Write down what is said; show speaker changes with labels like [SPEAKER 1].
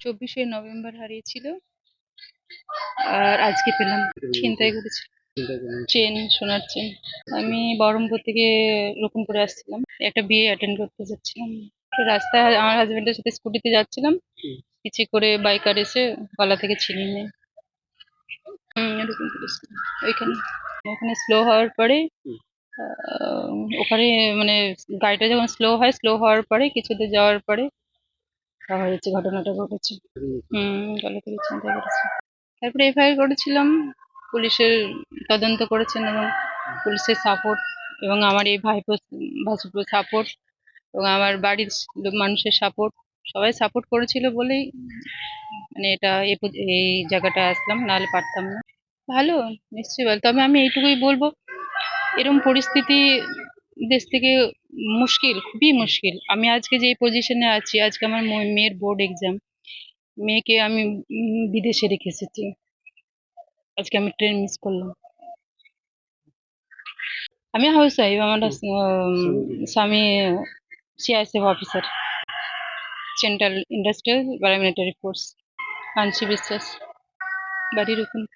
[SPEAKER 1] চব্বিশে নভেম্বর হারিয়েছিল। আর আজকে পেলাম ছিনতাই করেছে চেন সোনার চেন। আমি বহরমপুর থেকে রকমপুরে আসছিলাম। একটা বিয়ে অ্যাটেন্ড করতে যাচ্ছিলাম। রাস্তায় আমার হাজবেন্ডের সাথে স্কুটিতে যাচ্ছিলাম। কিছু করে বাইকার এসে গলা থেকে ছিনিয়ে নেয়। ওইখানে। ওখানে স্লো হওয়ার পরে ওখানে মানে গাড়িটা যখন স্লো হয় স্লো হওয়ার পরে কিছু দূর যাওয়ার পরে তা হয়েছে ঘটনাটা ঘটেছে। হুম করেছে তারপরে এফআইআর করেছিলাম, পুলিশের তদন্ত করেছেন এবং পুলিশের সাপোর্ট এবং আমার এই ভাইপো, ভাসুপুর সাপোর্ট এবং আমার বাড়ির মানুষের সাপোর্ট সবাই সাপোর্ট করেছিল বলেই মানে এটা এই জায়গাটা আসলাম, নাহলে পারতাম না। ভালো, নিশ্চয়ই ভালো। তবে আমি এইটুকুই বলব এরকম পরিস্থিতি দেশ থেকে মুশকিল, খুবই মুশকিল। আমি আজকে যে পজিশনে আছি, আজকে আমার মেয়ের বোর্ড এক্সাম মেয়েকে আমি বিদেশে রেখে এসেছি। আজকে আমি ট্রেন মিস করলাম। আমি হাউস ওয়াইফ আমার স্বামী CISF officer central industrial paramilitary force Anshi বিশ্বাস বাড়ির ওখানে